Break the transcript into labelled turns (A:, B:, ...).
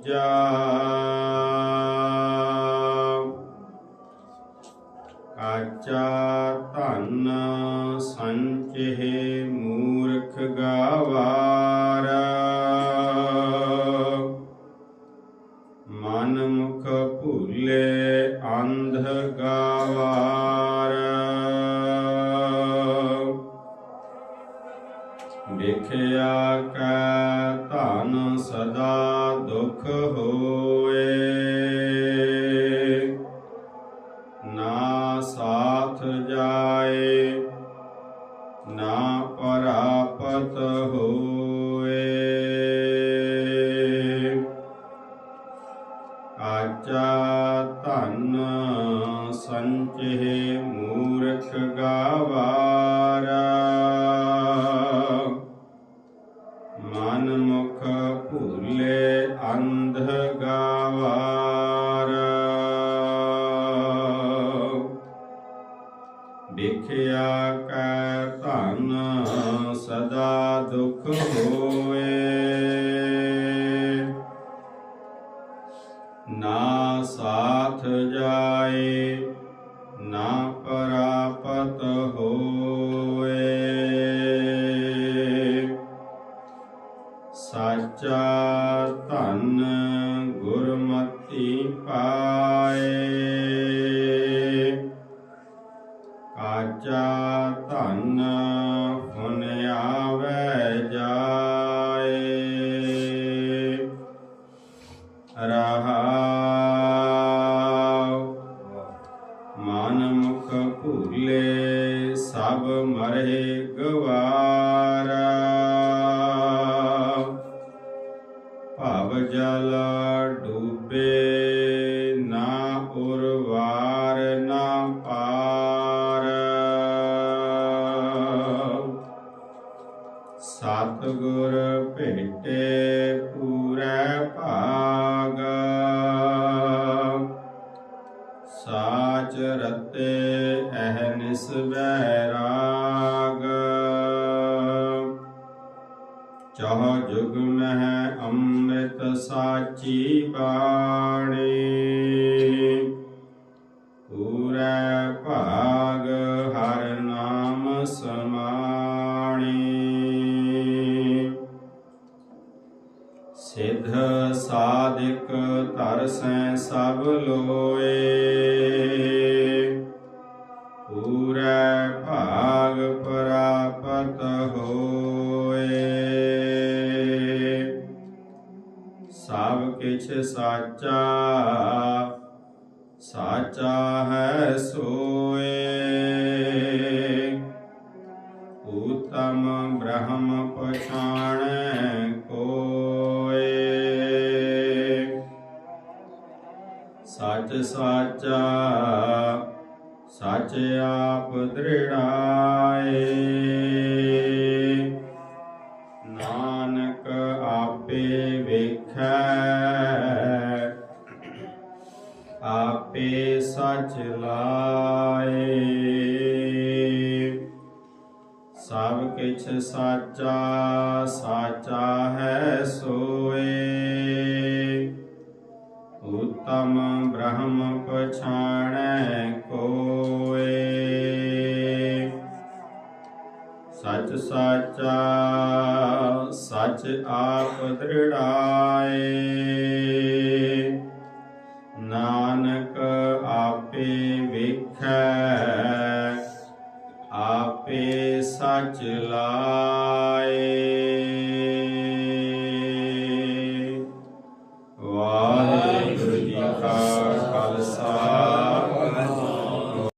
A: ਤੀਜਾ ਕਾਚਾ ਧਨ ਸੰਚੇ ਮੂਰਖ ਗਾਵਾਰ। ਮਨ ਮੁਖ ਭੂਲੇ ਅੰਧ ਗਾਵਾਰ। ਵਿਖਿਆ ਕੈ ਧਨ ਸਦਾ ਦੁਖ ਹੋਏ। ਨਾ ਸਾਥ ਜਾਏ ਨਾ ਪਰਾਪਤ ਹੋਏ। ਆਚਾ ਧਨ ਸੰਚੇ ਮੂਰਖ ਗਾਵਾਰਾ। ਮਨ ਮੁਖ ਭੂਲੇ ਅੰਧ ਗਾਵਾਰ। ਵਿਖਿਆ ਕੈ ਧਨ ਸਦਾ ਦੁਖ ਹੋਏ ਨਾ ਸਾਥ ਜਾਏ, ਨਾ ਪਰਾਪਤ ਹੋਏ ਸਾਚਾ ਧਨ ਗੁਰਮਤੀ ਪਾਏ। ਕਾਚਾ ਧਨ ਫੁਨ ਆਵੇ ਜਾਏ। ਰਹਾਉ, ਮਨ ਮੁਖ ਭੂਲੇ ਸਭ ਮਰੇ ਭੇਟੇ ਪੂਰੈ ਭਾਗ। ਸਾਚ ਰਤੇ ਅਹਨਿਸ ਬੈਰਾਗ ਚਹ ਜੁਗ ਮਹਿ ਅੰਮ੍ਰਿਤ ਸਾਚੀ ਬਾਣੀ। ਸਿਧ ਸਾਧਿਕ ਤਰਸੈ ਸਭ ਲੋਏ। ਪੂਰੈ ਭਾਗ ਪ੍ਰਾਪਤ ਹੋਏ। ਸਭ ਕਿਛ ਸਾਚਾ ਸਾਚਾ ਹੈ ਸੋਏ। ਉਤਮ ਬ੍ਰਹਮ ਪਛਾਣ। ਸਚ ਸਾਚਾ, ਸਚ ਆਪ ਦ੍ਰਿੜਾਏ। ਨਾਨਕ ਆਪੇ ਵੇਖੈ, ਆਪੇ ਸਚ ਲਾਏ। ਸਭ ਕਿਛ ਸਾਚਾ ਸਾਚਾ ਹੈ ਸੋ ਸਚ ਸਾਚਾ ਸਚ ਆਪ ਦ੍ਰਿੜਾਏ। ਨਾਨਕ ਆਪੇ ਵੇਖੈ ਆਪੇ ਸਚ ਲਾ